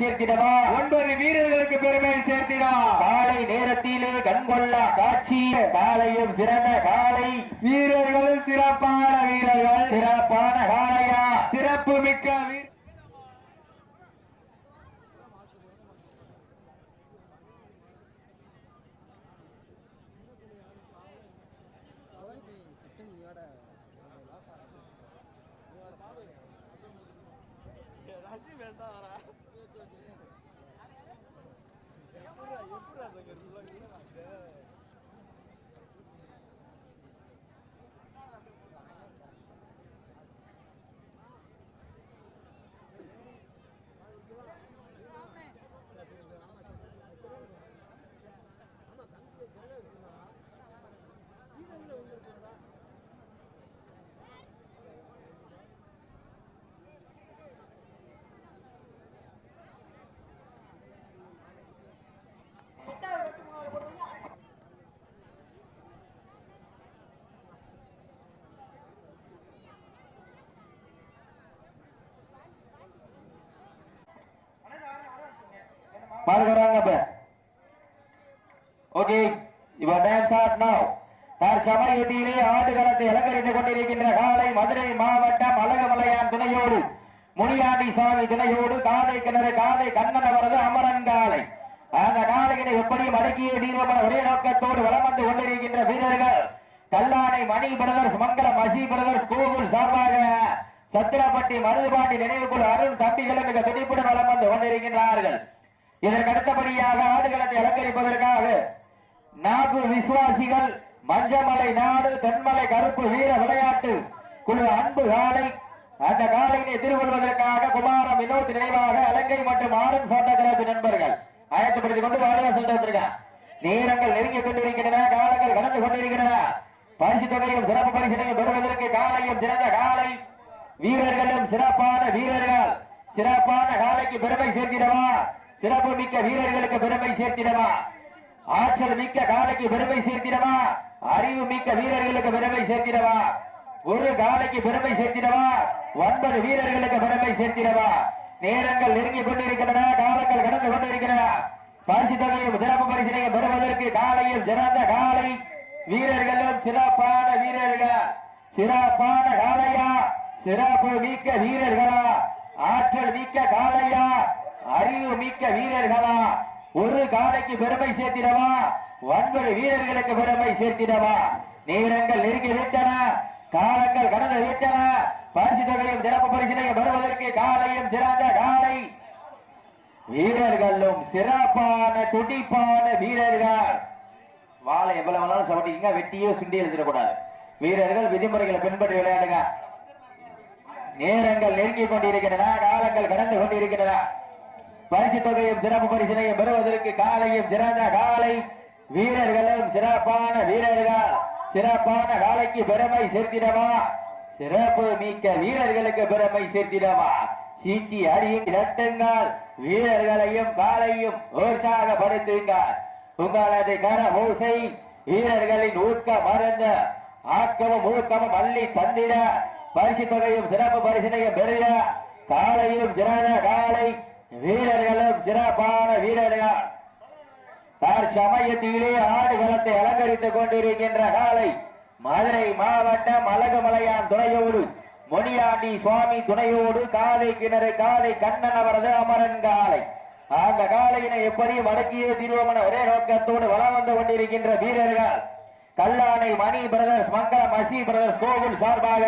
சேர்த்திடவா? ஒன்பது வீரர்களுக்கு பெருமை சேர்த்திடா. காலை நேரத்திலே கண்கொள்ளா காட்சி காலையும் சிறந்த காலை. வீரர்கள் சிறப்பான வீரர்கள். சிறப்பான காலையா சிறப்பு மிக்க வீர பார்க்கிறாங்க இப்ப ஓகே இவ டான்ஸ் ஆட் நவ் தற்சமயத்திலே ஆடுகளத்தை அலங்கரித்துக் கொண்டிருக்கின்ற காலை மதுரை மாவட்டம் அழகமலையான் துணையோடு முனியாண்டி சாமி துணையோடு காதை கிணறு காதை கண்ணன் அவரது அமரன் காலை அந்த காலையினை எப்படி மடக்கிய தீர்வமான ஒரே நோக்கத்தோடு வளம் வந்து கொண்டிருக்கின்ற வீரர்கள். கல்லானை மணி பிரதர்ஸ் மங்களம் மசி பிரதர்ஸ் கோகுல் சார்பாக சத்திரப்பட்டி மருதுபாண்டி நினைவுக்குள் அருண் தம்பிகளும் மிக துடிப்புடன் வளம் வந்து கொண்டிருக்கின்றார்கள். இதற்கு அடுத்தபடியாக ஆடுகளத்தை அலங்கரிப்பதற்காக நாகூர் விசுவாசிகள் மஞ்சமலை நாடு தென்மலை கருப்பு வீர விளையாட்டு குழு அன்பு காலை அந்த காலையினை எதிர்கொள்வதற்காக குமாரம் வினோத் நினைவாக அலங்கை மற்றும் ஆரன் போட்டோகிராபி நண்பர்கள் ஆயத்தப்படுத்திக் கொண்டு வாழையா சென்று வந்திருக்கான் நேரங்கள் நெருங்கிக் கொண்டிருக்கின்றன காலங்கள் கடந்து கொண்டிருக்கின்றன. பரிசு தொகையும் சிறப்பு பரிசினையும் பெறுவதற்கு காலையும் சிறந்த காலை. வீரர்களும் சிறப்பான வீரர்கள் சிறப்பான காலைக்கு பெருமை சேர்க்கிறவா? சிறப்பு மிக்க வீரர்களுக்கு பெருமை சேர்க்கிறவா ஆற்றல் மிக்க காலைக்கு பெருமை சேர்க்கிறவா அறிவு மிக்க வீரர்களுக்கு பெருமை சேர்க்கிறவா ஒரு காலைக்கு பெருமை சேர்க்கிறவா ஒன்பது வீரர்களுக்கு பெருமை சேர்க்கிறவா நேரங்கள் நெருங்கிக் கொண்டிருக்கின்றன காலங்கள் கடந்து கொண்டிருக்கின்றன. பரிசு தொகையும் சிறப்பு பரிசினையும் பெறுவதற்கு காலையில் சிறந்த காலை வீரர்களும் சிறப்பான வீரர்கள். சிறப்பான காலையா சிறப்பு மிக்க வீரர்களா? ஆற்றல் மிக்க காளையா? அறிவு மிக்க வீரர்களா? ஒரு காலைக்கு பெருமை சேர்த்திடவா? ஒன்பது வீரர்களுக்கு பெருமை சேர்த்திடவா? நேரங்கள் நெருங்கி விட்டன. காலங்கள் கடந்து விட்டன. பரிசு தொகையும் சிறப்பு பரிசினையும் வருவதற்கு காலையும் சிறந்த காலை வீரர்களும் சிறப்பான துடிப்பான வீரர்கள். வாழை எவ்வளவு வேணாலும் சவட்டிங்க வெட்டியோ சுண்டி எழுதிடக்கூடாது வீரர்கள் விதிமுறைகளை பின்பற்றி விளையாடுங்க. நேரங்கள் நெருங்கி கொண்டிருக்கின்றன. காலங்கள் கடந்து கொண்டிருக்கின்றன. பரிசு தொகையும் சிறப்பு பரிசினையும் பெறுவதற்கு காலையும் சிறந்த காலை. வீரர்களும் சிறப்பான வீரர்கள். சிறப்பான காலைக்கு பெருமை சேர்த்திடவா? சிறப்பு மிக்க வீரர்களுக்கு பெருமை சேர்த்திடவா? சீட்டி அடியின் இரட்டுங்கள் வீரர்களையும் காலையும் உற்சாகப்படுத்துங்கள். உங்களது கர ஓசை வீரர்களின் ஊக்க மருந்த. ஆக்கமும் ஊக்கமும் அள்ளி தந்திட. பரிசு தொகையும் சிறப்பு பரிசினையும் பெறுக. காலையும் சிறந்த காலை. வீரர்களும் சிறப்பான வீரர்கள். தற்சமயத்திலே ஆடுகளத்தை அலங்கரித்துக் கொண்டிருக்கின்ற காலை மதுரை மாவட்டம் அழகுமலையான் துணையோடு மொழியாண்டி சுவாமி துணையோடு காதை கிணறு காதை கண்ணன் அவரது அமரன் காலை. அந்த காலையினை எப்படி மடக்கியே திருவமன ஒரே நோக்கத்தோடு வளம் வந்து கொண்டிருக்கின்ற வீரர்கள். கல்லானை மணி பிரதர்ஸ் மங்களம் மசி பிரதர்ஸ் கோகுல் சார்பாக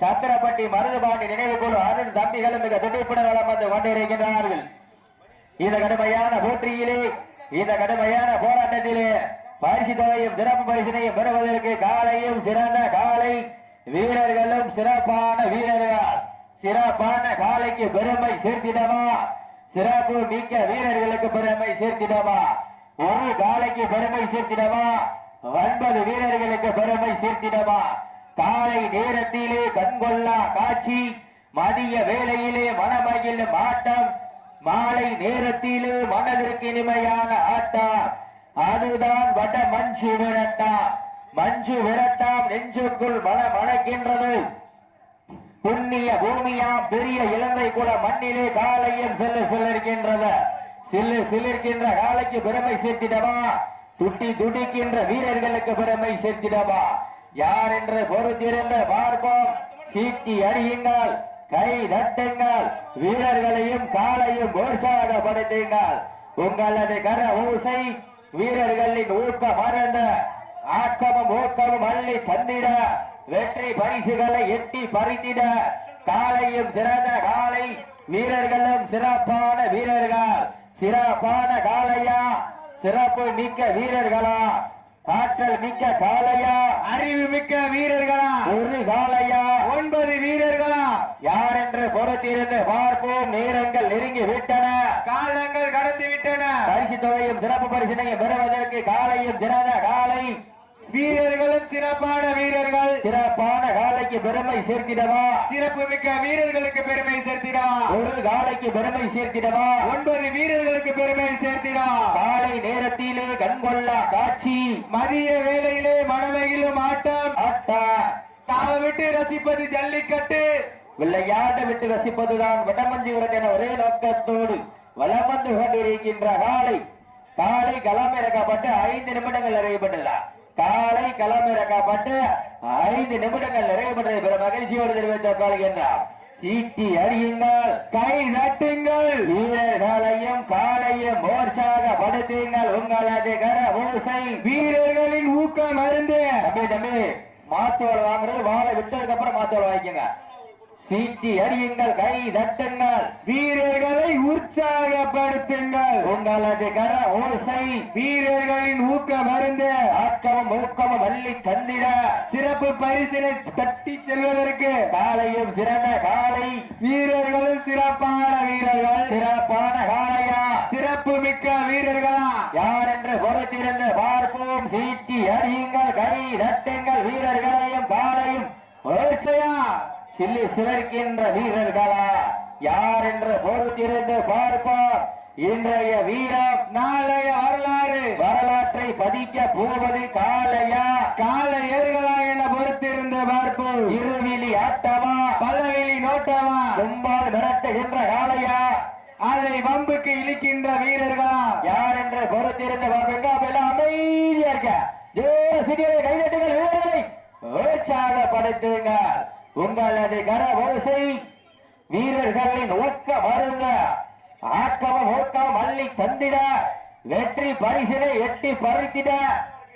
சத்திரப்பட்டி மருதுபாண்டி நினைவுக்குழு அருண் தம்பிகளும் மிக துடிப்புடன் வளம் வந்து கொண்டிருக்கின்றார்கள். இந்த கடுமையான போட்டியிலே இந்த கடுமையான போராட்டத்திலே பரிசு தொகையும் சிறப்பு பரிசினையும் பெறுவதற்கு காலையும் சிறந்த காலை வீரர்களும் சிறப்பான வீரர்கள். சிறப்பான காலைக்கு பெருமை சேர்த்திடமா சிறப்பு மிக்க வீரர்களுக்கு பெருமை சேர்த்திடமா ஒரு காலைக்கு பெருமை சேர்த்திடமா ஒன்பது வீரர்களுக்கு பெருமை சேர்த்திடமா காலை நேரத்திலே கண்கொள்ளா காட்சி மதிய வேளையிலே மனமகிழ் மாட்டம் மாலை நேரத்திலே மனதிற்கு இனிமையான ஆட்டம் அதுதான் வட மஞ்சு விரட்டா. மஞ்சு விரட்டாம் நெஞ்சுக்குள் மன மணக்கின்றது. புண்ணிய பூமியாம் பெரிய இலங்கை குல மண்ணிலே காலையும் செல்லு செல்லிருக்கின்றது சில்லு சிலிருக்கின்ற காலைக்கு பெருமை சேர்த்திடவா? துட்டி துடிக்கின்ற வீரர்களுக்கு பெருமை சேர்த்திடவா? யார் என்று பொறுத்திருந்து பார்ப்போம். சீட்டி அடியுங்கள் கை தட்டுங்கள் வீரர்களையும் காலையும் உற்சாகப்படுத்துங்கள். உங்களது கர ஊசை வீரர்களின் ஊக்க மறந்த ஆக்கமும் ஊக்கமும் அள்ளி தந்திட. வெற்றி பரிசுகளை எட்டி பறித்திட. காலையும் சிறந்த காலை வீரர்களும் சிறப்பான வீரர்கள். சிறப்பான காளையா சிறப்பு மிக்க வீரர்களா? ஆற்றல் மிக்க காளையா? அறிவு மிக்க வீரர்களா? ஒரு காளையா? ஒன்பது வீரர்களா? யார் என்று பொறுத்திருந்து பார்ப்போம். நேரங்கள் நெருங்கி விட்டன. காலங்கள் கடந்து விட்டன. பரிசு தொகையும் சிறப்பு பரிசினையும் பெறுவதற்கு காலையும் சிறந்த காலை வீரர்களும் சிறப்பான வீரர்கள். சிறப்பான காலைக்கு பெருமை சேர்த்திடவா சிறப்பு மிக்க வீரர்களுக்கு பெருமை சேர்த்திடவா? ஒரு காலைக்கு பெருமை சேர்த்திடவா ஒன்பது வீரர்களுக்கு பெருமை சேர்த்திடா காலை நேரத்திலே கண்கொள்ளா காட்சி. மதிய வேளையிலே மனமையிலும் ஆட்டம். ஆட்டா. தாள விட்டு ரசிப்பது ஜல்லிக்கட்டு. விளையாட விட்டு ரசிப்பதுதான் வடமஞ்சுகிறது என ஒரே நோக்கத்தோடு வலம் வந்து கொண்டிருக்கின்ற காலை. காலை களமிறக்கப்பட்டு ஐந்து நிமிடங்கள் நிறைவுபட்டதா காலை களமிறக்கப்பட்டு ஐந்து நிமிடங்கள் நிறைவுபட்டதை பெற மகிழ்ச்சியோடு தெரிவித்துக் கொள்கின்றார் சீட்டி அறியுங்கள் கை தட்டுங்கள் வீரர்களையும் காலையும் மோர்ச்சாகப்படுத்துங்கள் உங்களது கர ஓசை வீரர்களின் ஊக்கம் அருந்து தம்பி தம்பி மாத்தோல் வாங்குறது வாழை விட்டதுக்கு அப்புறம் மாத்தோல் வாங்கிக்கங்க. சீட்டி அடியுங்கள் கை தட்டுங்கள் வீரர்களை உற்சாகப்படுத்துங்கள். உங்களது கர ஓசை வீரர்களின் ஊக்க மருந்து ஆக்கமும் ஊக்கமும் வள்ளி தந்திட சிறப்பு பரிசினை தட்டி செல்வதற்கு காலையும் சிறந்த காலை வீரர்களும் சிறப்பாக வீரர்கள் சிறப்பான காலையா சிறப்பு மிக்க வீரர்களா யார் என்று பொறுத்திருந்து பார்ப்போம் சீட்டி அடியுங்கள் கை தட்டுங்கள் வீரர்களையும் காலையும் ஓச்சையா சில்லி சிலர்க்கின்ற வீரர்களா? யார் என்று பொறுத்திருந்து பார்ப்போம். இன்றைய வீரம் நாளைய வரலாறு. வரலாற்றை பதிக்க போவது காலையா? காலையர்களா என பொறுத்திருந்து பார்ப்போம். இருவிழி ஆட்டமா? பல்லவிழி நோட்டமா? கும்பால் மிரட்டுகின்ற காலையா? அதை வம்புக்கு இழுக்கின்ற வீரர்களா? யார் என்று பொறுத்திருந்து பார்ப்பீங்க அப்பெல்லாம் அமைதியா இருக்க. தேவ சிறிய கைதட்டுங்கள் வீரர்களை. உற்சாகப்படுத்துங்க. உங்களது கர ஓசை வீரர்களின் ஊக்க மருங்க. ஆக்கமும் ஊக்கமும் அள்ளி தந்திட. வெற்றி பரிசினை எட்டி பறித்திட.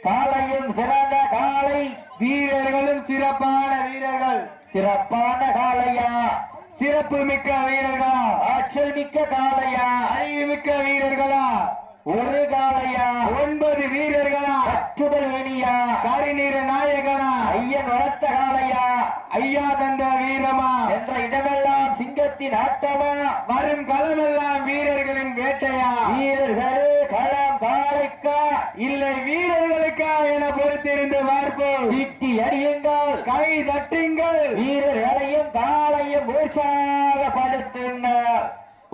காலையும் சிறந்த காலை. வீரர்களும் சிறப்பான வீரர்கள். சிறப்பான காலையா? சிறப்பு மிக்க வீரர்களா? ஆற்றல் மிக்க காலையா? அறிவு மிக்க வீரர்களா? ஒரு காலையா? ஒன்பது வீரர்களா? அச்சுதல் வேணியா? கரிநீர நாயகனா? ஐயன் வளர்த்த காலையா? ஐயா தந்த வீரமா? என்ற இடமெல்லாம் சிங்கத்தின் ஆட்டமா? வரும் களமெல்லாம் வீரர்களின் வேட்டையா? வீரர்களே களம் காலைக்கா இல்லை வீரர்களுக்கா என பொறுத்திருந்து பார்ப்போம். தீட்டி அடியுங்கள். கை தட்டுங்கள். வீரர்களையும் காலையும் உற்சாகப்படுத்துங்கள்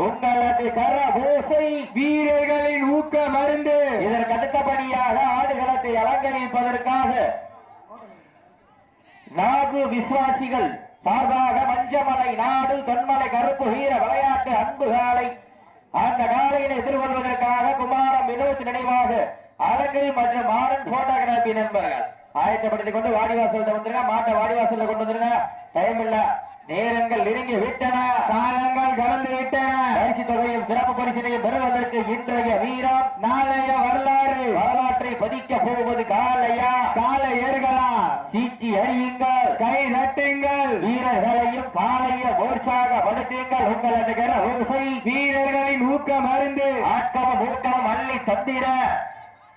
உங்களது கர ஓசை வீரர்களின் ஊக்க மருந்து. இதற்கு அடுத்தபடியாக ஆடுகளத்தை அலங்கரிப்பதற்காக நாகு விசுவாசிகள் சார்பாக மஞ்சமலை நாடு தொன்மலை கருப்பு வீர விளையாட்டு அன்பு காலை அந்த காலையினை எதிர்கொள்வதற்காக குமாரம் வினோத் நினைவாக அலங்கை மற்றும் மாறன் போட்டோகிராபி நண்பர்கள். ஆயத்தப்படுத்திக் கொண்டு வாடிவாசல் வந்துருங்க. மாட்டை வாடிவாசல்ல கொண்டு வந்துருங்க. டைம் இல்லை. நேரங்கள் நெருங்கி விட்டன காலங்கள் கடந்து விட்டன. பரிசு தொகையும் சிறப்பு பரிசினையும் பெறுவதற்கு இன்றைய வீரம் நாளைய வரலாறு. வரலாற்றை பதிக்க போவது காலையா? கால ஏறுகளா? சீட்டி அறியுங்கள் கை நட்டுங்கள் வீரர்களையும் காலையும் உற்சாகப்படுத்துங்கள் உங்களது கர ஓசை. வீரர்களின் ஊக்கம் மருந்து ஆக்கமும் ஊக்கமும் அள்ளி தந்திட.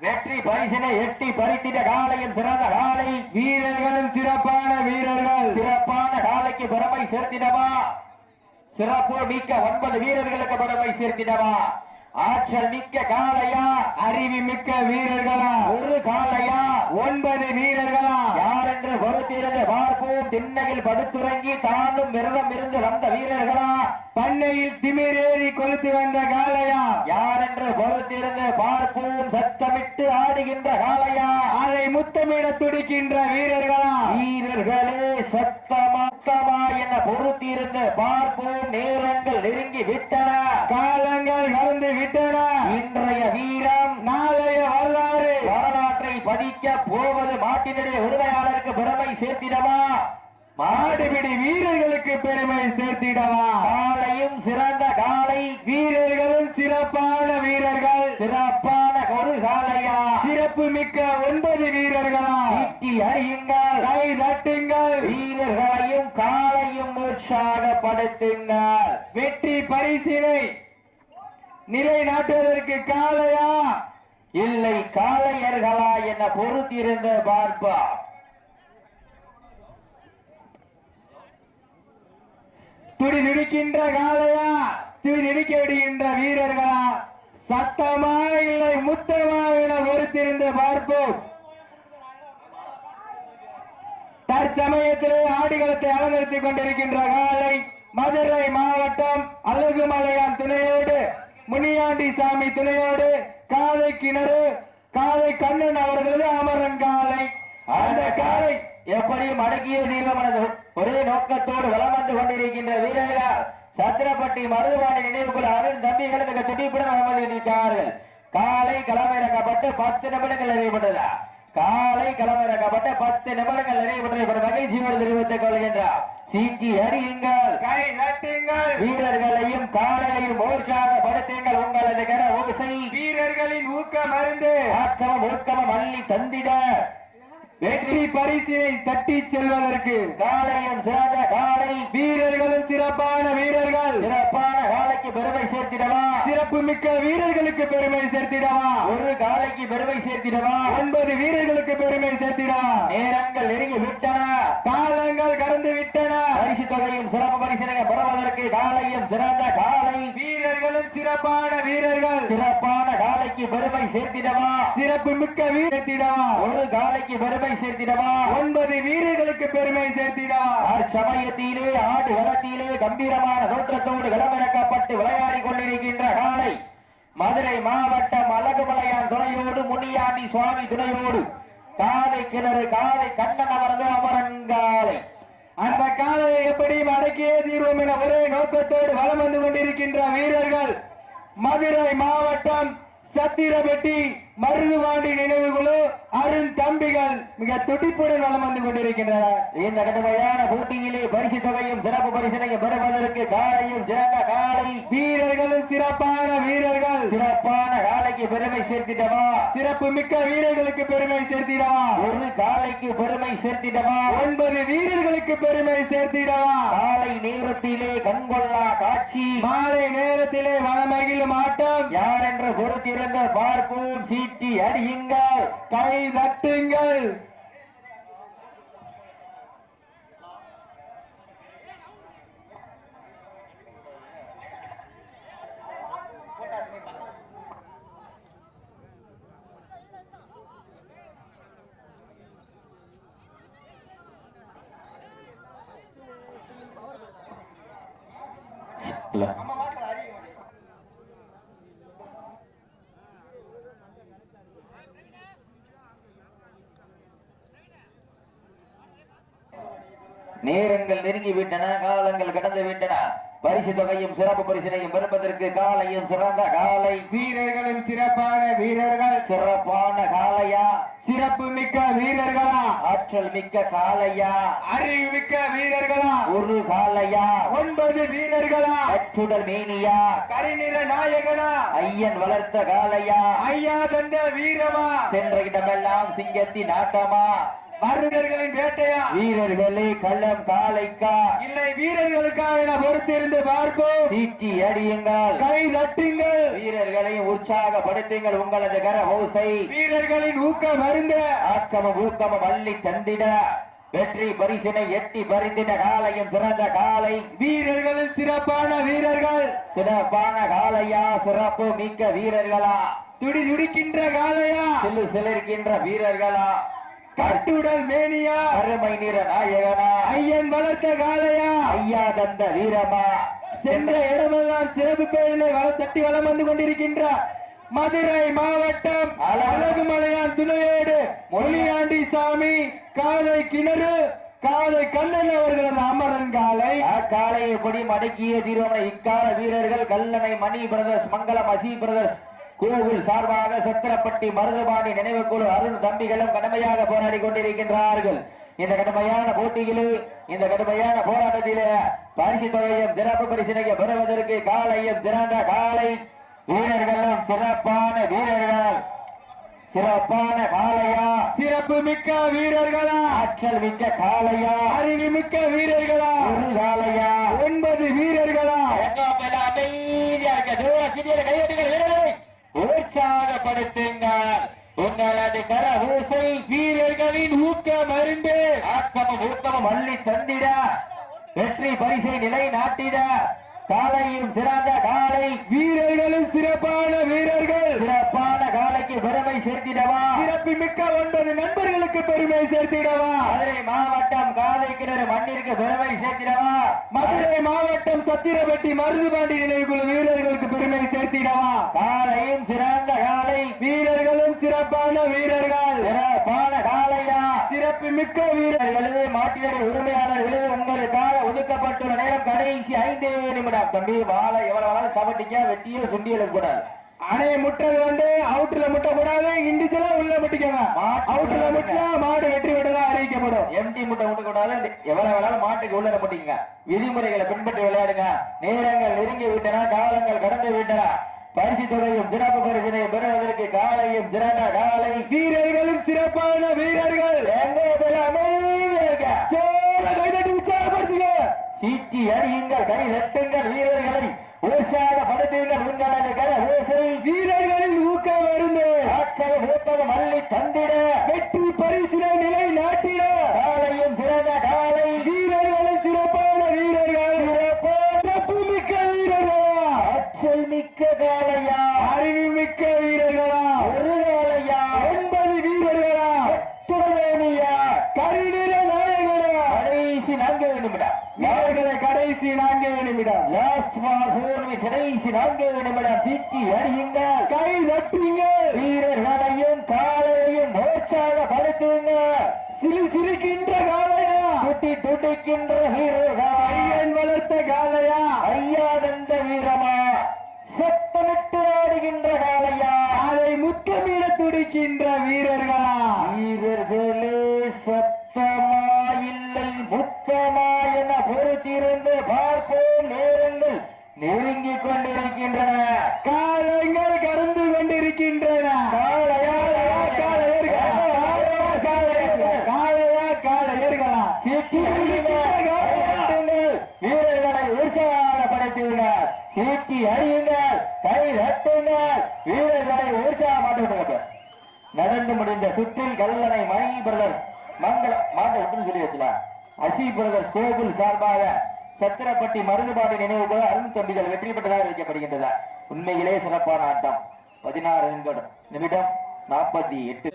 வெற்றி பரிசினை எட்டி பறித்திட காலையும் சிறந்த காலை வீரர்களும் சிறப்பான வீரர்கள். சிறப்பான காலைக்கு பெருமை சேர்த்திடவா? சிறப்பு மிக்க ஒன்பது வீரர்களுக்கு பெருமை சேர்த்திடவா? ஆற்றல் மிக்க காலையா அறிவு மிக்க வீரர்களா? ஒரு காலையா ஒன்பது வீரர்களா? யார் என்று பொறுத்திருந்து பார்ப்போம். திண்ணையில் படுத்துறங்கி தானும் விரதம் இருந்து வந்த வீரர்களா? பண்ணையில் திமிரேறி கொளுத்து வந்த காலையா யார் என்று பொறுத்திருந்து பார்ப்போம். சத்தமிட்டு ஆடுகின்ற காலையா அதை முத்தமிட துடிக்கின்ற வீரர்களா? வீரர்களே சத்தமத்தமா என பொறுத்திருந்து பார்ப்போம். நேரங்கள் நெருங்கி விட்டன. காலங்கள் கடந்து விட்டன இன்றைய வீரம் நாளைய வரலாறு. வரலாற்றை பதிக்க போவது மாட்டினுடைய உரிமையாளருக்கு பெருமை சேர்த்திடவா? மாடுபிடி வீரர்களுக்கு பெருமை சேர்த்திடவா? காலையும் சிறந்த காலை வீரர்களும் சிறப்பான வீரர்கள். சிறப்பான ஒரு காலையா சிறப்பு மிக்க ஒன்பது வீரர்களா? ஈட்டி அறியுங்கள் கை தட்டுங்கள். வீரர்களையும் காலையும் உற்சாகப்படுத்துங்கள் வெற்றி பரிசினை நிலைநாட்டுவதற்கு காளையா இல்லை காளையர்களா என பொறுத்திருந்த பார்ப்பா. துடி துடிக்கின்ற காளையா? துடி துடிக்க விடுகின்ற வீரர்களா? சத்தமா இல்லை முத்தமா என பொறுத்திருந்து பார்ப்போம். தற்சமயத்திலே ஆடுகளத்தை அலங்கரித்துக் கொண்டிருக்கின்ற காலை மதுரை மாவட்டம் அழகுமலையான் துணையோடு முனியாண்டி சாமி துணையோடு காலை கிணறு காலை கண்ணன் அவர்களது அமரன் காலை அந்த காலை எப்படியும் அடக்கிய தீர்மானது ஒரே நோக்கத்தோடு வளம் வந்து கொண்டிருக்கின்ற வீரர்கள் சத்திரப்பட்டி மருதுபாண்டி நினைவுக்குள் அருண் தம்பிகள் மிக துடிப்புடன் வலம் வந்து காலை களமிறக்கப்பட்டு பத்து நிமிடங்கள் நிறைவுபட்டதா? காலை களமிறக்கப்பட்டு பத்து நிமிடங்கள் நிறைவுபட்டதை மகிழ்ச்சியோடு தெரிவித்துக் கொள்கின்றார். சீக்கி அறியுங்கள் கை தட்டுங்கள். வீரர்களையும் காலையையும் உற்சாகப்படுத்துங்கள் உங்களது கர ஓசை வீரர்களின் ஊக்கம் அருந்து ஆக்கமம் ஒழுக்கமம் அள்ளி தந்திட. வெற்றி பரிசினை தட்டி செல்வதற்கு காலையும் சிறந்த காலை வீரர்களும் சிறப்பான வீரர்கள். சிறப்பான காலைக்கு பெருமை சேர்த்திடவா? சிறப்பு மிக்க வீரர்களுக்கு பெருமை சேர்த்திடவா? ஒரு காலைக்கு பெருமை சேர்த்திடவா? ஒன்பது வீரர்களுக்கு பெருமை சேர்த்திடவா? நேரங்கள் நெருங்கி விட்டன. காலங்கள் கடந்து விட்டன. பரிசு தொகையும் சிறப்பு பரிசனையும் பெறுவதற்கு காலையும் சிறந்த காலை வீரர்களும் சிறப்பான வீரர்கள். சிறப்பான காலைக்கு பெருமை சேர்த்திடவா? சிறப்பு மிக்க வீரத்திடவா ஒரு காலைக்கு பெருமை சேர்த்திடவா? ஒன்பது வீரர்களுக்கு பெருமை சேர்த்திடவா அச்சமயத்திலே ஆடு களத்திலே கம்பீரமான தோற்றத்தோடு களமிறக்கப்பட்டு விளையாடி கொண்டிருக்கின்ற காலை மதுரை மாவட்டம் அழகுமலையான் துணையோடு முனியாண்டி சுவாமி துணையோடு காதை கிணறு காதை கண்ணன் அவரது அமரன் காலை அந்த காலையை எப்படியும் அடக்கியே தீர்வோம் என ஒரே நோக்கத்தோடு வலம் வந்து கொண்டிருக்கின்ற வீரர்கள் மதுரை மாவட்டம் சத்திரபெட்டி மருதுவாண்டி நினைவுகுழு அருண் தம்பிகள் மிக துடிப்புடன் வலம் வந்து கொண்டிருக்கின்றனர். இந்த கடுமையான போட்டியிலே பரிசு தொகையும் சிறப்பு பரிசனையும் பெறுவதற்கு காலையும் சிறந்த காலை. வீரர்களும் சிறப்பான வீரர்கள். சிறப்பான காலைக்கு பெருமை சேர்த்திடவா? சிறப்பு மிக்க வீரர்களுக்கு பெருமை சேர்த்திடவா? ஒரு காலைக்கு பெருமை சேர்த்திடவா? ஒன்பது வீரர்களுக்கு பெருமை சேர்த்திடவா? காலை நேரத்திலே கண்கொள்ளா காட்சி. மாலை நேரத்திலே வனமகிழும் ஆட்டம். யார் என்று பொறுத்திருந்து பார்ப்போம். சீட்டி அடியுங்கள். கை தட்டுங்கள் இல்ல. நேரங்கள் நெருங்கி விட்டன காலங்கள் கடந்து விட்டன. பரிசு தொகையும் சிறப்பு பரிசினையும் பெறுவதற்கு காலையும் சிறந்த காலை. வீரர்களும் சிறப்பான வீரர்கள். சிறப்பான காலையா? சிறப்பு மிக்க வீரர்களா? ஆற்றல் மிக்க காலையா? அறிவு மிக்க வீரர்களா? ஒரு காலையா? ஒன்பது வீரர்களா? அச்சுடல் மேனியா? கரிநிற நாயகனா? ஐயன் வளர்த்த காலையா? ஐயா தந்த வீரமா? சென்ற இடமெல்லாம் சிங்கத்தின் ஆட்டமா? மருதர்களின் வேட்டையா? வீரர்களே கள்ளம் காலைக்கா. இல்லை வீரர்களுக்காக என பொறுத்திருந்து பார்ப்போம். சீட்டி அடியுங்கள். கை தட்டுங்கள். வீரர்களை உற்சாகப்படுத்துங்கள் உங்களது கர ஓசை வீரர்களின் ஊக்கம் அருந்த. ஆக்கமம் ஊக்கமம் அள்ளி தந்திட. வெற்றி பரிசினை எட்டி பறிந்திட காலையும் சிறந்த காலை. வீரர்களில் சிறப்பான வீரர்கள். சிறப்பான காலையா? சிறப்பு மிக்க வீரர்களா? துடி துடிக்கின்ற காளையா சில்லு சிலிருக்கின்ற வீரர்களா? கட்டுடல் மேனியா. அருமை நிற நாயகனா. ஐயன் வளர்த்த காளையா. ஐயா தந்த வீரமா. சென்ற இடமெல்லாம் சிறப்பு பேரிலே வள தட்டி வளம் வந்து கொண்டிருக்கின்ற மதுரை மாவட்டம் அழகுமலையான் துணையோடு மொழியாண்டி சாமி காலை கிணறு காலை கண்ணன் அவர்களது அமரன் காலை அக்காலையை கொடி மடக்கிய தீர்வனை இக்கால வீரர்கள் கல்லணை மணி பிரதர்ஸ் மங்களம் அசி பிரதர்ஸ். கோவில் சார்பாக சத்திரப்பட்டி மருதுபாணி நினைவு குழு அருண் தம்பிகளும் கடுமையாக போராடி கொண்டிருக்கின்றார்கள். இந்த கடுமையான போட்டியிலே இந்த கடுமையான போராட்டத்திலே பரிசு தொகையும் சிறப்பு பரிசினையும் பெறுவதற்கு காலையும் சிறந்த காலை வீரர்களும் சிறப்பான வீரர்கள். சிறப்பான காளையா? சிறப்பு மிக்க வீரர்களா? ஆற்றல் மிக்க காளையா? அறிவு மிக்க வீரர்களா? ஒரு காளையா? ஒன்பது வீரர்களா? அமைதியா இருக்க தூர சிறிய கையெட்டுகள் வீரர்களை! உற்சாகப்படுத்துங்கள் உங்களது கர ஊசை வீரர்களின் ஊக்க மருந்து ஆக்கமும் ஊக்கமும் அள்ளி தந்திட. வெற்றி பரிசை நிலை நாட்டிட. காலையும் சிறந்த காலை வீரர்களும் சிறப்பான வீரர்கள். சிறப்பு சேர்த்திடவா? சிறப்பு மிக்க ஒன்பது நண்பர்களுக்கு பெருமை சேர்த்திடவா? மதுரை மாவட்டம் காலை கிணறு மண்ணிற்கு பெருமை சேர்த்திடவா? மதுரை மாவட்டம் சத்திரப்பட்டி மருதுபாண்டி நினைவுக்குழு வீரர்களுக்கு பெருமை சேர்த்திடவா? காலையும் சிறந்த காலை. வீரர்களும் சிறப்பான வீரர்கள். சிறப்பான காலையா? சிறப்பு மிக்க வீரர்கள் மாட்டியரை உரிமையாளர்களே உங்களுக்காக ஒதுக்கப்பட்டுள்ள நேரம் கடைசி ஐந்தே நிமிடம். தம்பி வாழை எவ்வளவு சவட்டிக்க வெட்டியோ சுண்டியல கூடாது அணைய முட்டது வந்து அவுட்ல முட்ட கூடாது இண்டிஜுவலா உள்ள முட்டிக்கங்க. அவுட்ல முட்டினா மாடு வெற்றி விட்டதா அறிவிக்கப்படும். எம்டி முட்டை விட்டு கூடாது எவ்வளவு வேணாலும் மாட்டுக்கு உள்ள போட்டீங்க விதிமுறைகளை பின்பற்றி விளையாடுங்க. நேரங்கள் நெருங்கி விட்டன காலங்கள் கடந்து விட்டன. பரிசு தொகையும் சிறப்பு பரிசினையும் பெறுவதற்கு காலையும் சிறந்த காலை வீரர்களும் சிறப்பான வீரர்கள். எங்கே சீட்டி அடியுங்கள் கை தட்டுங்கள் வீரர்களை. உற்சாகப்படுத்துங்கள் உங்களது கர ஓசை வீரர்களின் ஊக்க மருந்து. ஆக்கர ஊக்ககம் அள்ளி தந்திட வெற்றி பரிசினை நிலை நாட்டிட காலையும் சிறந்த காலை வீரர்களும் சிறப்பான வீரர்கள் சிறப்பு மிக்க வீரர்களா ஆற்றல் மிக்க காலையா அறிவு மிக்க வீரர்களா ஒரு காலையா ஒன்பது வீரர்களா துறவேணியா கரிநில நாயகனா கடைசி நான்கு நிமிடம் வீரர்களை கடைசி நான்கே நிமிடம் லாஸ்ட் ஃபார் ஃபோர் கடைசி நான்கு நிமிடம் சிக்கி அடியுங்கள். கை தட்டுங்க. வீரர்களையும் காலையும் படுத்துங்க. சிலு சிரிக்கின்ற காலையா? துட்டி துடிக்கின்ற வீரர் பொறுத்திருந்து பார்ப்போம் நேரங்கள் நெருங்கிக் கொண்டிருக்கின்றன. காலங்கள் கடந்து கொண்டிருக்கின்றன. அடியுங்கள், கைதட்டுங்கள், வீரர்களை உற்சாகப்படுத்துங்கள் சீட்டி அடியுங்கள். கை தட்டுங்கள். வீரர்களை உற்சாகப்படுத்துங்கள். நடந்து முடிந்த சுற்றில் கல்லணை மணி பிரதர்ஸ் மங்கள மாட்ட விட்டுன்னு சொல்லி வச்சுலாம் அசி பிரதர்ஸ் கோகுல் சார்பாக சத்திரப்பட்டி மருதுபாடி நினைவுக்கு அருண் தம்பிகள் வெற்றி பெற்றதாக வைக்கப்படுகின்றன உண்மையிலே சிறப்பான ஆட்டம். பதினாறு நிமிடம் நிமிடம் நாற்பத்தி எட்டு.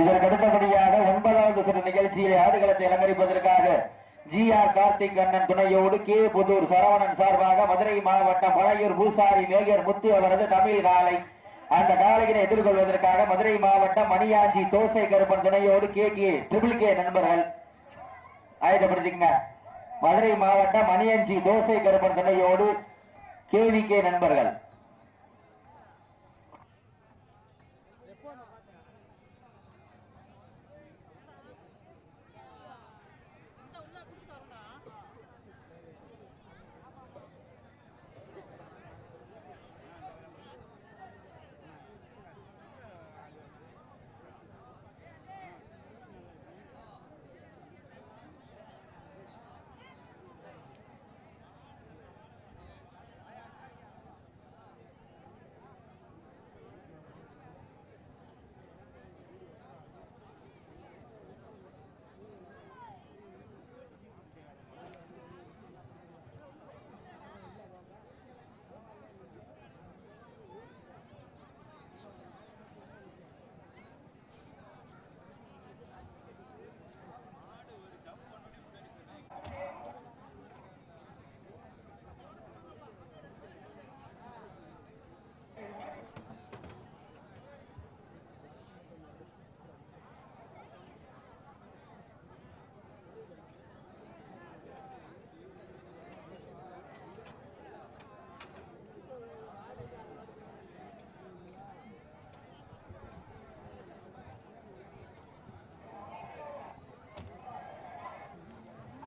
இதற்கு அடுத்தபடியாக ஒன்பதாவது சுற்று நிகழ்ச்சியிலே ஆடுகளத்தை அலங்கரிப்பதற்காக ஜி ஆர் கார்த்திக் கண்ணன் துணையோடு கே புதூர் சரவணன் சார்பாக மதுரை மாவட்டம் பழையூர் பூசாரி மேகர் முத்து அவரது தமிழ் காலை அந்த காலையினை எதிர்கொள்வதற்காக மதுரை மாவட்டம் மணியாஞ்சி தோசை கருப்பன் துணையோடு கே கே ட்ரிபிள் கே நண்பர்கள். ஆயத்தப்படுத்திக்கங்க. மதுரை மாவட்டம் மணியாஞ்சி தோசை கருப்பன் துணையோடு கேவி கே நண்பர்கள்.